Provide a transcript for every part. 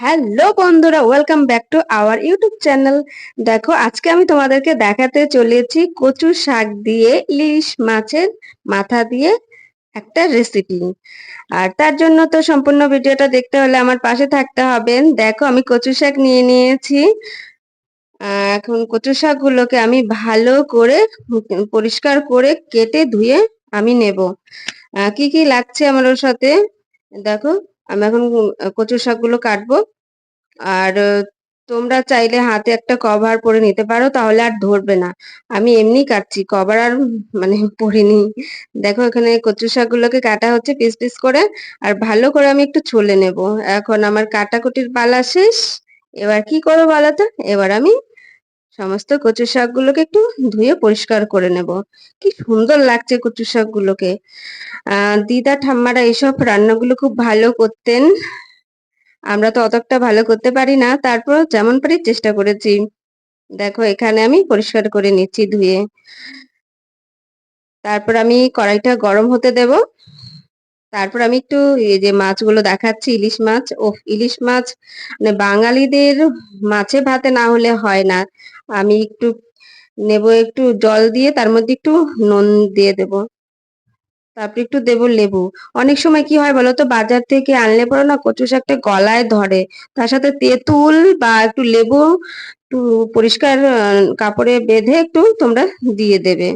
Hello বন্ধুরা welcome back to our YouTube channel দেখো, আজকে আমি তোমাদেরকে দেখাতে চলেছি কচু শাক দিয়ে, ইলিশ মাছের মাথা দিয়ে একটা রেসিপি আর তার জন্য তো সম্পূর্ণ ভিডিওটা দেখতে হলে আমার পাশে থাকতে হবে। দেখো, আমি কচু শাক নিয়ে নিয়েছি। এখন কচু শাকগুলোকে আমি ভালো করে পরিষ্কার করে কেটে ধুয়ে আমি নেব। কি কি লাগছে আমার সাথে? দেখো, আমি এখন কচু শাকগুলো কাটবো। আর তোমরা চাইলে হাতে একটা কভার পরে নিতে পারো, তাহলে আর ধরবে না। আমি এমনি কাটছি কভার আর মানে পরিনি। দেখো, এখানে কচু শাকগুলোকে কাটা হচ্ছে পিস পিস করে, আর ভালো করে আমি একটু ছলে নেব। এখন আমার কাটাকুটির পালা শেষ, এবার কি করব বলো তো? এবার আমি সমস্ত কচু শাকগুলোকে একটু ধুয়ে পরিষ্কার করে নেব। কি সুন্দর লাগছে কচু শাকগুলোকে। দিদা, ঠাম্মারা এইসব রান্নাগুলো খুব ভালো করতেন। আমরা তো অতটা ভালো করতে পারি না, তারপর যেমন পারি চেষ্টা করেছি। দেখো, এখানে আমি পরিষ্কার করে নিচ্ছি ধুয়ে। তারপর আমি কড়াইটা গরম হতে দেব। তারপর আমি একটু এই যে মাছগুলো দেখাচ্ছি, ইলিশ মাছ। ও ইলিশ মাছ মানে বাঙালিদের মাছে ভাতে না হলে হয় না। আমি একটু নেব একটু জল দিয়ে, তার মধ্যে একটু নুন দিয়ে দেব। তারপর একটু দেবো লেবু। অনেক সময় কি হয় বলতো, বাজার থেকে আনলে পরে না কচু শাকটা গলায় ধরে। তার সাথে তেঁতুল বা একটু লেবু, একটু পরিষ্কার কাপড়ে বেঁধে একটু তোমরা দিয়ে দেবে।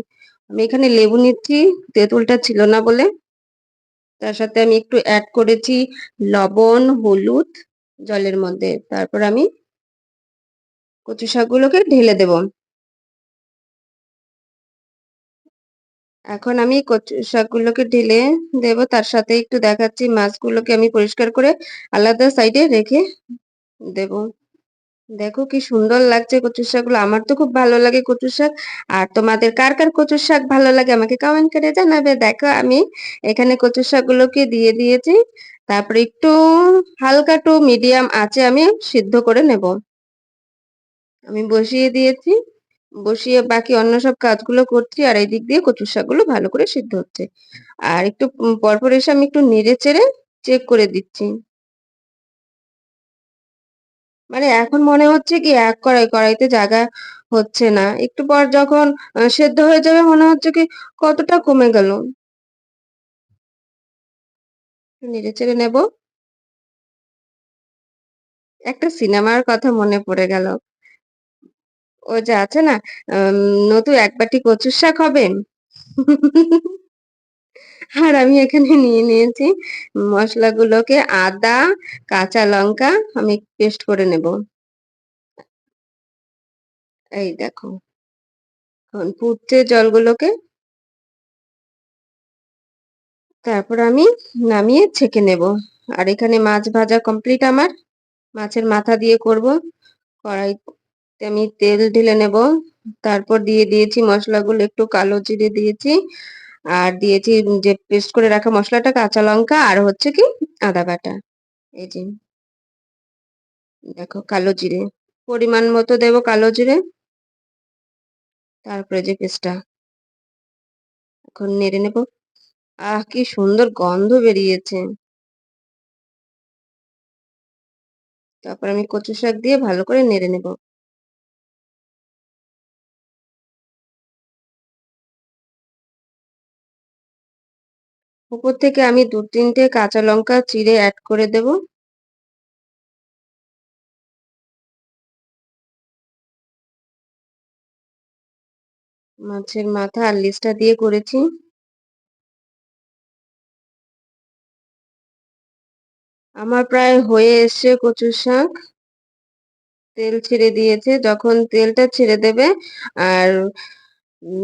আমি এখানে লেবু নিচ্ছি, তেঁতুলটা ছিল না বলে। তার সাথে আমি একটু অ্যাড করেছি লবণ, হলুদ জলের মধ্যে। তারপর আমি কচু শাকগুলোকে ঢেলে দেব। এখন আমি কচু শাকগুলোকে ঢেলে দেব। তার সাথে একটু দেখাচ্ছি মাছগুলোকে আমি পরিষ্কার করে আলাদা সাইডে রেখে দেব। দেখো কি সুন্দর লাগছে কচু শাকগুলো। আমার তো খুব ভালো লাগে কচু শাক। আর তোমাদের কার কার কচুর শাক ভালো লাগে আমাকে কমেন্ট করে জানাবে। দেখো আমি এখানে কচু শাকগুলোকে দিয়ে দিয়েছি। তারপরে একটু হালকা টু মিডিয়াম আছে আমি সিদ্ধ করে নেব। আমি বসিয়ে দিয়েছি। বসিয়ে বাকি অন্য সব কাজগুলো করছি আর এই দিক দিয়ে কচুর শাকগুলো ভালো করে সিদ্ধ হচ্ছে। আর একটু পরপর এসে আমি একটু নেড়ে চেড়ে চেক করে দিচ্ছি। মানে এখন মনে হচ্ছে কি এক কড়াই, কড়াইতে জায়গা হচ্ছে না। একটু পর যখন সেদ্ধ হয়ে যাবে মনে হচ্ছে কি কতটা কমে গেল। নেড়ে চেড়ে নেব। একটা সিনেমার কথা মনে পড়ে গেল। ও যে আছে না নতুন এক বাটি কচুর শাক হবে? আর আমি এখানে নিয়ে নিয়েছি মশলাগুলোকে আদা, কাঁচা লঙ্কা, আমি পেস্ট করে নেব। এই দেখো, এখন ফুটছে জলগুলোকে। তারপর আমি নামিয়ে ছেঁকে নেব। আর এখানে মাছ ভাজা কমপ্লিট আমার। মাছের মাথা দিয়ে করব। কড়াইতে আমি তেল ঢেলে নেব। তারপর দিয়ে দিয়েছি মশলাগুলো, একটু কালো জিরে দিয়েছি। আর দিয়েছি যে পেস্ট করে রাখা মশলাটা কাঁচা লঙ্কা আর হচ্ছে কি আদা বাটা। এই যে। দেখো কালো জিরে। পরিমাণ মতো দেব কালো জিরে। তারপরে যে পেস্টটা এখন নেড়ে নেব। আহ, কি সুন্দর গন্ধ বেরিয়েছে। তারপর আমি কচু শাক দিয়ে ভালো করে নেড়ে নেব। উপর থেকে আমি দু তিনটে কাঁচা লঙ্কা চিড়ে অ্যাড করে দেব। মাছের মাথা আর লিস্টটা দিয়ে করেছি। আমার প্রায় হয়ে এসছে কচু শাক। তেল ছেড়ে দিয়েছে। যখন তেলটা ছেড়ে দেবে আর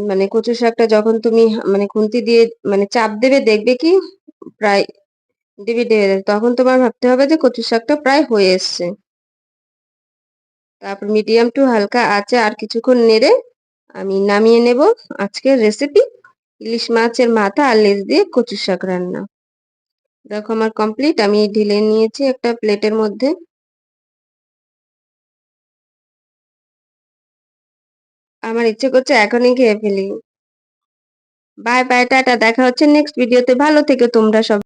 মানে কচু শাকটা যখন তুমি মানে খুন্তি দিয়ে মানে চাপ দেবে, দেখবে কি প্রায় ডিবি দেবে তখন তোমার ভাবতে হবে যে কচু শাকটা প্রায় হয়ে এসছে। তারপর মিডিয়াম টু হালকা আছে আর কিছুক্ষণ নেড়ে আমি নামিয়ে নেব আজকের রেসিপি ইলিশ মাছের মাথা আর লেজ দিয়ে কচু শাক রান্না। দেখো আমার কমপ্লিট আমি ঢেলে নিয়েছি একটা প্লেটের মধ্যে। আমার ইচ্ছে করছে এখনই খেয়ে ফেলি। Bye bye tata. দেখা হচ্ছে নেক্সট ভিডিওতে ভালো থেকো তোমরা সব